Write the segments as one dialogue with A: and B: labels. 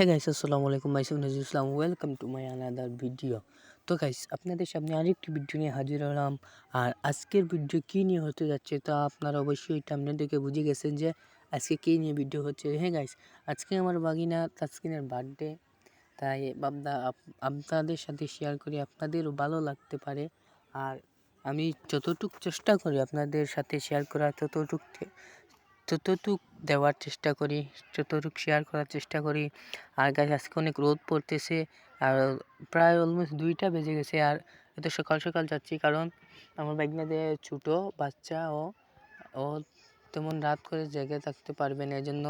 A: হ্যাঁ গাইস আসসালামু আলাইকুম মাই সুন ইসলাম welcome to my another video তো গাইস আপনাদের সামনে আরেকটি ভিডিও নিয়ে হাজির হলাম। আর আজকের ভিডিও কী নিয়ে হতে যাচ্ছে তা আপনারা অবশ্যই টামনে দেখে বুঝে গেছেন যে আজকে কী নিয়ে ভিডিও হচ্ছে। হ্যাঁ গাইস আজকে আমার বাগিনা তাসকিনের বার্থডে তাই বাবদা আপনাদের সাথে শেয়ার করি। আপনাদেরও ভালো লাগতে পারে। আর আমি যতটুক চেষ্টা করি আপনাদের সাথে শেয়ার করার, ততটুক যতটুক দেওয়ার চেষ্টা করি, যতটুক শেয়ার করার চেষ্টা করি। আর গাছ আজকে অনেক রোদ পড়তেছে, আর প্রায় অলমোস্ট দুইটা বেজে গেছে, আর এত সকাল সকাল যাচ্ছি কারণ আমার বাইকনাতে ছোটো বাচ্চা ও ও তেমন রাত করে জেগে থাকতে পারবে না এই জন্য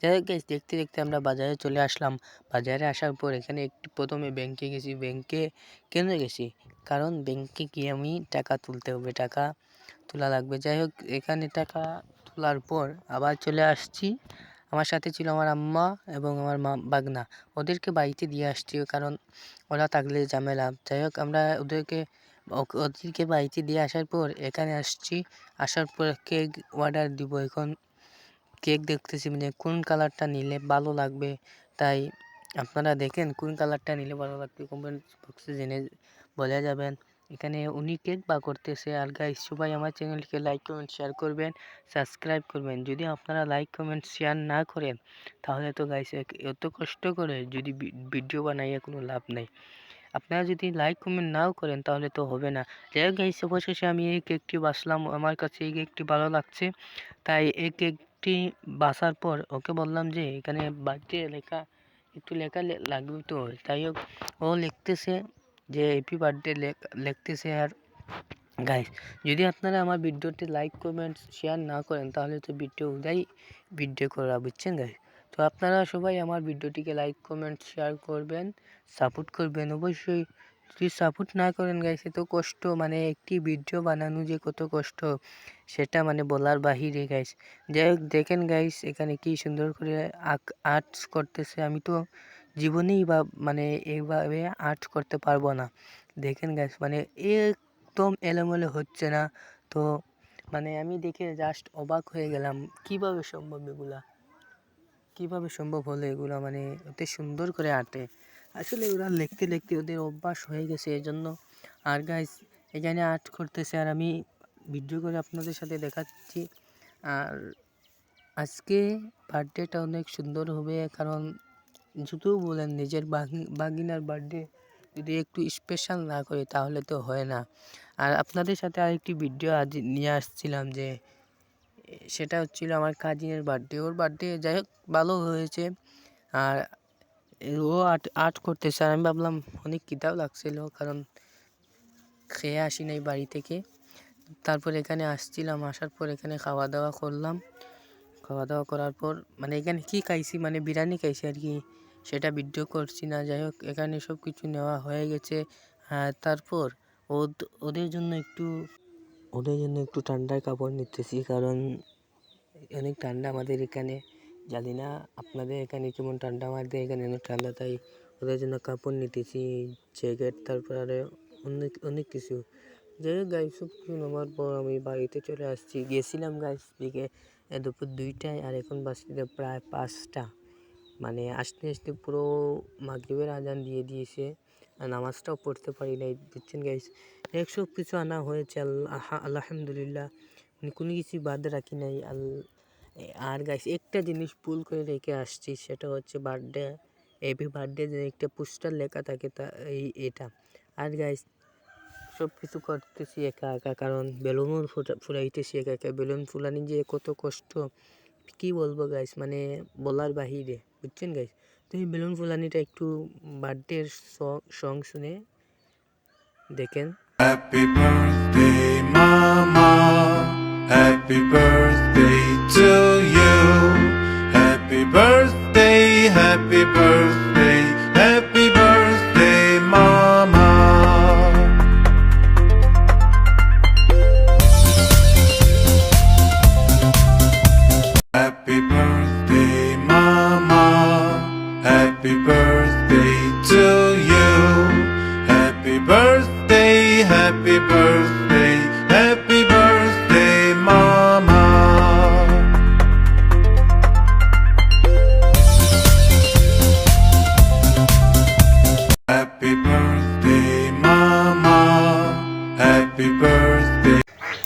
A: যাই হোক দেখতে দেখতে আমরা বাজারে চলে আসলাম। বাজারে আসার পর এখানে একটু প্রথমে ব্যাংকে গেছি। ব্যাংকে কেন গেছি? কারণ ব্যাংকে গিয়ে আমি টাকা তুলতে হবে, টাকা তোলা লাগবে। যাই হোক, এখানে টাকা তোলার পর আবার চলে আসছি। আমার সাথে ছিল আমার আম্মা এবং আমার মা, বাগনা। ওদেরকে বাড়িতে দিয়ে আসছি কারণ ওরা থাকলে ঝামেলা। যাই হোক, আমরা ওদেরকে ওদেরকে বাড়িতে দিয়ে আসার পর এখানে আসছি। আসার পর কেক অর্ডার দিব। এখন কেক দেখতেছি মানে কোন কালারটা নিলে ভালো লাগবে? তাই আপনারা দেখেন কোন কালারটা নিলে ভালো লাগবে? কমেন্ট বক্সে জেনে বলে যাবেন। এখানে উনি কেক বা করতেছে, আর গাইস সবাই আমার চ্যানেলকে লাইক কমেন্ট শেয়ার করবেন সাবস্ক্রাইব করবেন। যদি আপনারা লাইক কমেন্ট শেয়ার না করেন, তাহলে তো গাইস এত কষ্ট করে যদি ভিডিও বানাইয়ে কোনো লাভ নেই। আপনারা যদি লাইক কমেন্ট নাও করেন, তাহলে তো হবে না। যাই হোক গাইস অবশেষে আমি এই কেকটি বাসলাম। আমার কাছে এই কেকটি ভালো লাগছে। তাই এই কেকটি বাসার পর ওকে বললাম যে, এখানে বার্থডে লেখা, একটু লেখা লাগবে তো। তাই হোক, ও লিখতেছে যে হ্যাপি বার্থডে লিখতেছে আর গাইস যদি আপনারা আমার ভিডিওটি লাইক কমেন্ট শেয়ার না করেন, তাহলে তো ভিডিও উদাই ভিডিও করা, বুঝছেন গাইস তো আপনারা সবাই আমার ভিডিওটিকে লাইক কমেন্ট শেয়ার করবেন সাপোর্ট করবেন। অবশ্যই যদি সাপোর্ট না করেন গাইস এত কষ্ট মানে একটি ভিডিও বানানো যে কত কষ্ট, সেটা মানে বলার বাহিরে গাইস যাই হোক, দেখেন গাইস এখানে কি সুন্দর করে আর্টস করতেছে। আমি তো জীবনেই বা মানে এইভাবে আর্ট করতে পারব না। দেখেন গাছ মানে একদম এলোমেলো হচ্ছে না। তো মানে আমি দেখে জাস্ট অবাক হয়ে গেলাম, কীভাবে সম্ভব এগুলা? কীভাবে সম্ভব হলো এগুলো? মানে অত সুন্দর করে আঁটে। আসলে ওরা লিখতে লিখতে ওদের অভ্যাস হয়ে গেছে এই জন্য আর গাইস এখানে আর্ট করতেছে আর আমি ভিডিও করে আপনাদের সাথে দেখাচ্ছি। আর আজকে বার্থডেটা অনেক সুন্দর হবে, কারণ যদিও বলেন নিজের বাগিনার বার্থডে যদি একটু স্পেশাল না করি তাহলে তো হয় না। আর আপনাদের সাথে আরেকটি ভিডিও আজ নিয়ে আসছিলাম যে, সেটা হচ্ছিল আমার কাজিনের বার্থডে ওর বার্থডে যাই হোক ভালো হয়েছে। আর ও আর্ট আর্ট করতেছে। আর আমি ভাবলাম অনেক কিতাব লাগছিল, কারণ খেয়ে আসি নাই বাড়ি থেকে। তারপর এখানে আসছিলাম, আসার পর এখানে খাওয়া দাওয়া করলাম। খাওয়া দাওয়া করার পর মানে এখানে কী খাইছি? মানে বিরিয়ানি খাইছি আর কি। সেটা ভিডিও করছি না। যাই হোক, এখানে সব কিছু নেওয়া হয়ে গেছে। হ্যাঁ তারপর ওদের জন্য একটু, ওদের জন্য একটু ঠান্ডার কাপড় নিতেছি। কারণ অনেক ঠান্ডা আমাদের এখানে। জানি না আপনাদের এখানে কেমন ঠান্ডা, আমাদের এখানে অনেক ঠান্ডা, তাই ওদের জন্য কাপড় নিতেছি, জ্যাকেট, তারপর আরে অনেক অনেক কিছু। যাই হোক গাইস সব কিছু নেওয়ার পর আমি বাড়িতে চলে আসছি। গেছিলাম গাইস দিকে দুপুর দুইটায়, আর এখন বাজতে প্রায় পাঁচটা। মানে আসতে আসতে পুরো মাগরিবের আজান দিয়ে দিয়েছে। নামাজটাও পড়তে পারি নাই, বুঝছেন গাইস এক সব কিছু আনা হয়েছে আলহামদুলিল্লাহ। মানে কোনো কিছু বাদ রাখি নাই, আল, আর গাইস একটা জিনিস ভুল করে রেখে আসছি, সেটা হচ্ছে বার্থডে এভি বার্থডে যে একটা পোস্টার লেখা থাকে তা, এই, এটা। আর গাইস সব কিছু করতেছি একা একা, কারণ বেলুনও ফুরাইতেছি একা একা। বেলুন ফুলানি যে কত কষ্ট কী বলব গাইস মানে বলার বাহিরে, বুঝছেন গাইস তো এই বেলুন ফুলানিটা একটু বার্থডের সং শুনে দেখেন।
B: Happy Happy birthday, Mama. Happy birthday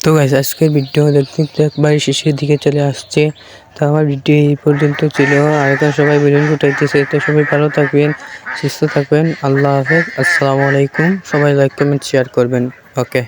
A: তো গাইস আজকের ভিডিও দেখতে একবারে শেষের দিকে চলে আসছে। তো আমার ভিডিও এই পর্যন্ত ছিল। আর এখন সবাই বেলুন ফুটাইতেছে। তো সবাই ভালো থাকবেন, সুস্থ থাকবেন। আল্লাহ হাফেজ। আসসালামু আলাইকুম। সবাই লাইক কমেন্ট শেয়ার করবেন। ওকে